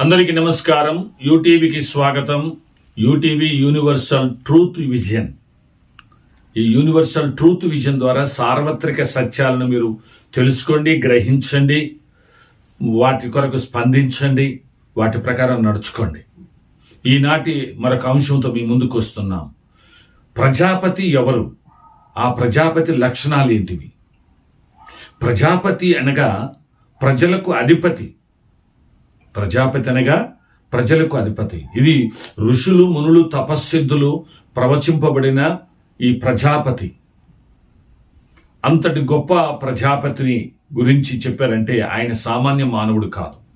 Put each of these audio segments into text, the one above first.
అందరికీ నమస్కారం. యూటీవీకి స్వాగతం. UTV universal truth vision. ఈ యూనివర్సల్ ట్రూత్ విజన్ ద్వారా సార్వత్రిక సత్యాలను మీరు తెలుసుకోండి గ్రహించండి వాటి కొరకు స్పందించండి వాటి ప్రకారం నడుచుకోండి. ఈనాటి మరొక అంశంతో మీ ముందుకు వస్తున్నాం. ప్రజాపతి ఎవరు? ఆ ప్రజాపతి లక్షణాలు ఏంటివి? ప్రజాపతి అనగా ప్రజలకు అధిపతి. ప్రజాపతి అనగా ప్రజలకు అధిపతి. ఇది ఋషులు మునులు తపస్సిద్ధులు ప్రవచింపబడిన ఈ ప్రజాపతి. అంతటి గొప్ప ప్రజాపతిని గురించి చెప్పారంటే ఆయన సామాన్య మానవుడు కాదు.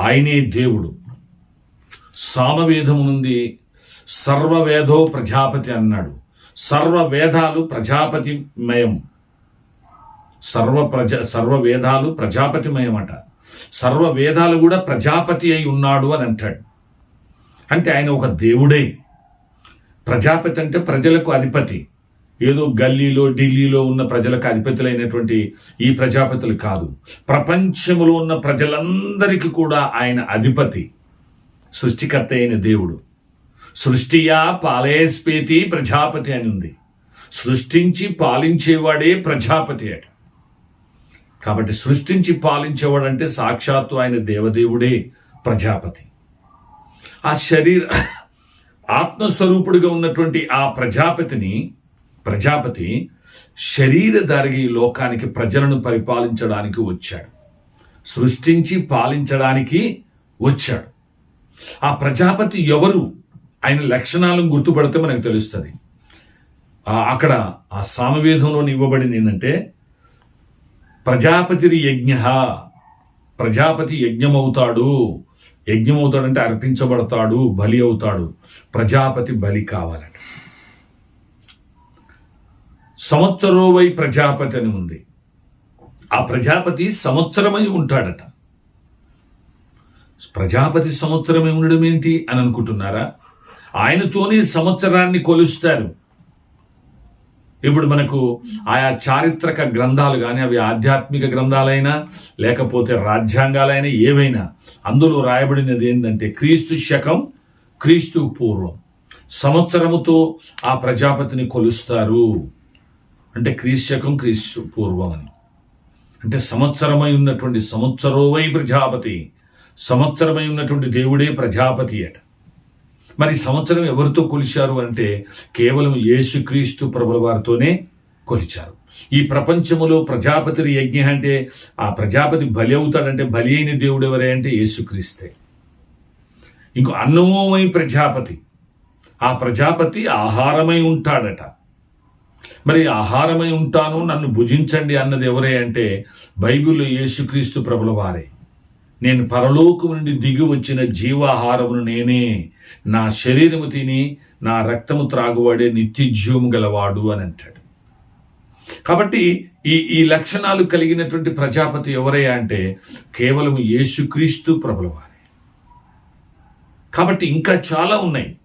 ఆయనే దేవుడు. సామవేదము నుండి సర్వవేదో ప్రజాపతి అన్నాడు. సర్వ వేదాలు ప్రజాపతిమయం. సర్వ ప్రజ సర్వవేదాలు ప్రజాపతిమయం ప్రజాపతిమయమట. సర్వ వేదాలు కూడా ప్రజాపతి అయి ఉన్నాడు అని అంటాడు. అంటే ఆయన ఒక దేవుడే. ప్రజాపతి అంటే ప్రజలకు అధిపతి. ఏదో గల్లీలో ఢిల్లీలో ఉన్న ప్రజలకు అధిపతులైనటువంటి ఈ ప్రజాపతులు కాదు. ప్రపంచములో ఉన్న ప్రజలందరికీ కూడా ఆయన అధిపతి సృష్టికర్త అయిన దేవుడు. సృష్టియా పాలయస్పేతి ప్రజాపతి అని ఉంది సృష్టించి పాలించేవాడే ప్రజాపతి అట. కాబట్టి సృష్టించి పాలించేవాడంటే సాక్షాత్తు ఆయన దేవదేవుడే ప్రజాపతి. ఆ శరీర ఆత్మస్వరూపుడిగా ఉన్నటువంటి ఆ ప్రజాపతిని ప్రజాపతి శరీరధారిగా ఈ లోకానికి ప్రజలను పరిపాలించడానికి వచ్చాడు. సృష్టించి పాలించడానికి వచ్చాడు. ఆ ప్రజాపతి ఎవరు? ఆయన లక్షణాలను గుర్తుపడితే మనకు తెలుస్తుంది. అక్కడ ఆ సామవేదంలో ఇవ్వబడింది ఏంటంటే ప్రజాపతి యజ్ఞ. ప్రజాపతి యజ్ఞమవుతాడు. యజ్ఞమవుతాడంటే అర్పించబడతాడు బలి అవుతాడు. ప్రజాపతి బలి కావాలట. సంవత్సరోవై ప్రజాపతి అని ఉంది. ఆ ప్రజాపతి సంవత్సరమై ఉంటాడట. ప్రజాపతి సంవత్సరమై ఉండడం ఏంటి అని అనుకుంటున్నారా? ఆయనతోనే సంవత్సరాన్ని కొలుస్తారు. ఇప్పుడు మనకు ఆయా చారిత్రక గ్రంథాలు కానీ అవి ఆధ్యాత్మిక గ్రంథాలైనా లేకపోతే రాజ్యాంగాలైనా ఏవైనా అందులో రాయబడినది ఏంటంటే క్రీస్తు శకం క్రీస్తు పూర్వం. సంవత్సరముతో ఆ ప్రజాపతిని కొలుస్తారు. అంటే క్రీస్తు శకం క్రీస్తు పూర్వం అని. అంటే సంవత్సరమై ఉన్నటువంటి సంవత్సరోవై ప్రజాపతి సంవత్సరమై ఉన్నటువంటి దేవుడే ప్రజాపతి అట. మరి సంవత్సరం ఎవరితో కొలిచారు అంటే కేవలం యేసుక్రీస్తు ప్రభుల వారితోనే కొలిచారు. ఈ ప్రపంచములో ప్రజాపతి యజ్ఞ అంటే ఆ ప్రజాపతి బలి అవుతాడంటే బలి అయిన దేవుడు ఎవరే అంటే యేసుక్రీస్తే. ఇంకో అన్నమోమై ప్రజాపతి ఆ ప్రజాపతి ఆహారమై ఉంటాడట. మరి ఆహారమై ఉంటాను నన్ను భుజించండి అన్నది ఎవరే అంటే బైబిల్లో యేసుక్రీస్తు ప్రభుల వారే. నేను పరలోకం నుండి దిగి వచ్చిన జీవాహారమును నేనే నా శరీరము తిని నా రక్తము త్రాగువాడే నిత్య జీవము గలవాడు అని అంటాడు. కాబట్టి ఈ ఈ లక్షణాలు కలిగినటువంటి ప్రజాపతి ఎవరయ్యా అంటే కేవలం యేసుక్రీస్తు ప్రభులవారే. కాబట్టి ఇంకా చాలా ఉన్నాయి.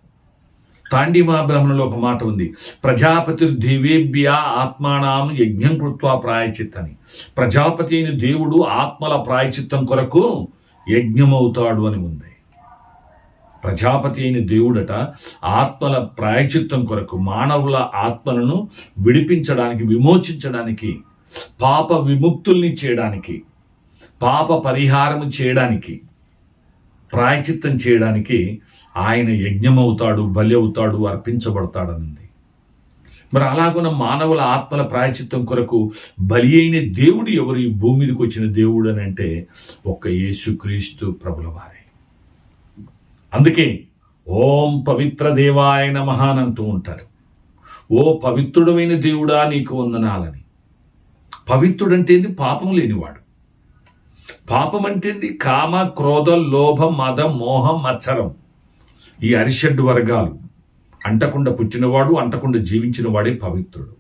తాండిమా బ్రహ్మణలో ఒక మాట ఉంది. ప్రజాపతి దివేభ్య ఆత్మానాం యజ్ఞం కృత్వా ప్రాయచిత్తని. ప్రజాపతి అయిన దేవుడు ఆత్మల ప్రాయచిత్తం కొరకు యజ్ఞమవుతాడు అని ఉంది. ప్రజాపతి అయిన దేవుడట ఆత్మల ప్రాయచిత్తం కొరకు మానవుల ఆత్మలను విడిపించడానికి విమోచించడానికి పాప విముక్తుల్ని చేయడానికి పాప పరిహారం చేయడానికి ప్రాయచిత్తం చేయడానికి ఆయన యజ్ఞమవుతాడు బలి అవుతాడు అర్పించబడతాడనుంది. మరి అలాగున్న మానవుల ఆత్మల ప్రాయచిత్తం కొరకు బలి అయిన దేవుడు ఎవరు? ఈ భూమి మీదకి వచ్చిన దేవుడు అని అంటే ఒక్క యేసుక్రీస్తు ప్రభుల వారే అందుకే ఓం పవిత్ర దేవాయ నమః అని అంటూ ఉంటారు. ఓ పవిత్రుడమైన దేవుడా నీకు వందనాలని. పవిత్రుడంటే పాపం లేనివాడు. పాపం అంటేంది కామ క్రోధ లోభ మద మోహం మత్సరం ఈ అరిషడ్ వర్గాలు అంటకుండా పుట్టినవాడు అంటకుండా జీవించిన వాడే పవిత్రుడు.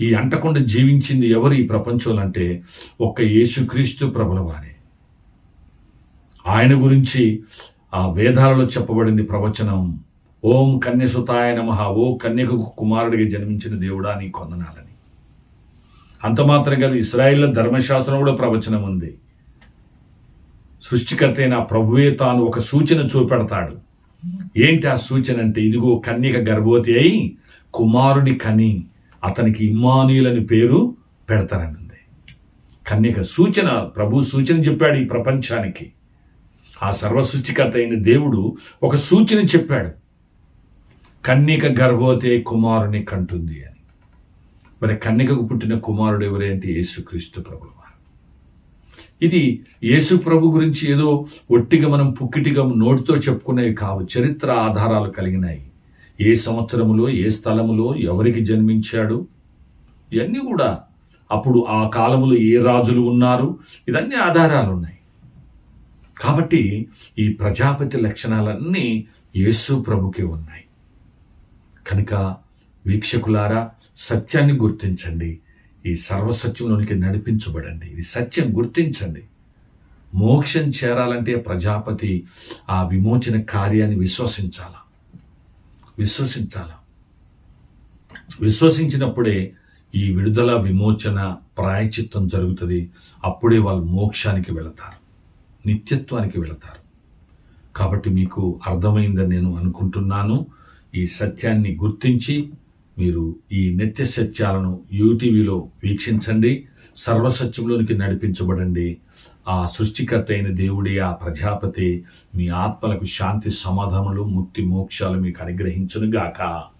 ఈ అంటకుండా జీవించింది ఎవరు ఈ ప్రపంచంలో అంటే ఒక్క యేసుక్రీస్తు ప్రభుల వారే ఆయన గురించి ఆ వేదాలలో చెప్పబడింది ప్రవచనం ఓం కన్యసుతాయ నమ ఓ కన్యకు కుమారుడిగా జన్మించిన దేవుడా నీ కొందనాలని. అంత మాత్రం కాదు ఇస్రాయిల్ ధర్మశాస్త్రం కూడా ప్రవచనం ఉంది. సృష్టికర్త అయిన ప్రభువే తాను ఒక సూచన చూపెడతాడు. ఏంటి ఆ సూచన అంటే ఇదిగో కన్యక గర్భవతి అయి కుమారుని కని అతనికి ఇమ్మానీయులని పేరు పెడతారని కన్యక సూచన ప్రభు సూచన చెప్పాడు ఈ ప్రపంచానికి. ఆ సర్వసృష్టికర్త అయిన దేవుడు ఒక సూచన చెప్పాడు. కన్నిక గర్భవతి కుమారుని కంటుంది అని. మరి కన్నికకు పుట్టిన కుమారుడు ఎవరేంటి యేసుక్రీస్తు ప్రభుల వారు ఇది యేసు ప్రభు గురించి ఏదో ఒట్టిగా మనం పుక్కిటిగా నోటితో చెప్పుకునేవి కావు చరిత్ర ఆధారాలు కలిగినాయి. ఏ సంవత్సరములో ఏ స్థలములో ఎవరికి జన్మించాడు? ఇవన్నీ కూడా అప్పుడు ఆ కాలములో ఏ రాజులు ఉన్నారు? ఇదన్నీ ఆధారాలు ఉన్నాయి కాబట్టి ఈ ప్రజాపతి లక్షణాలన్నీ యేసు ప్రభుకే ఉన్నాయి. కనుక వీక్షకులారా సత్యాన్ని గుర్తించండి. ఈ సర్వసత్యంలోనికి నడిపించబడండి. ఇది సత్యం గుర్తించండి. మోక్షం చేరాలంటే ప్రజాపతి ఆ విమోచన కార్యాన్ని విశ్వసించాల? విశ్వసించాల? విశ్వసించినప్పుడే ఈ విడుదల విమోచన ప్రాయచిత్తం జరుగుతుంది. అప్పుడే వాళ్ళు మోక్షానికి వెళతారు. నిత్యత్వానికి వెళతారు. కాబట్టి మీకు అర్థమైందని నేను అనుకుంటున్నాను. ఈ సత్యాన్ని గుర్తించి మీరు ఈ నిత్య సత్యాలను యూటీవీలో వీక్షించండి. సర్వసత్యంలోనికి నడిపించబడండి. ఆ సృష్టికర్త అయిన దేవుడి ఆ ప్రజాపతి మీ ఆత్మలకు శాంతి సమాధానములు ముక్తి మోక్షాలు మీకు అనుగ్రహించునుగాక. గాక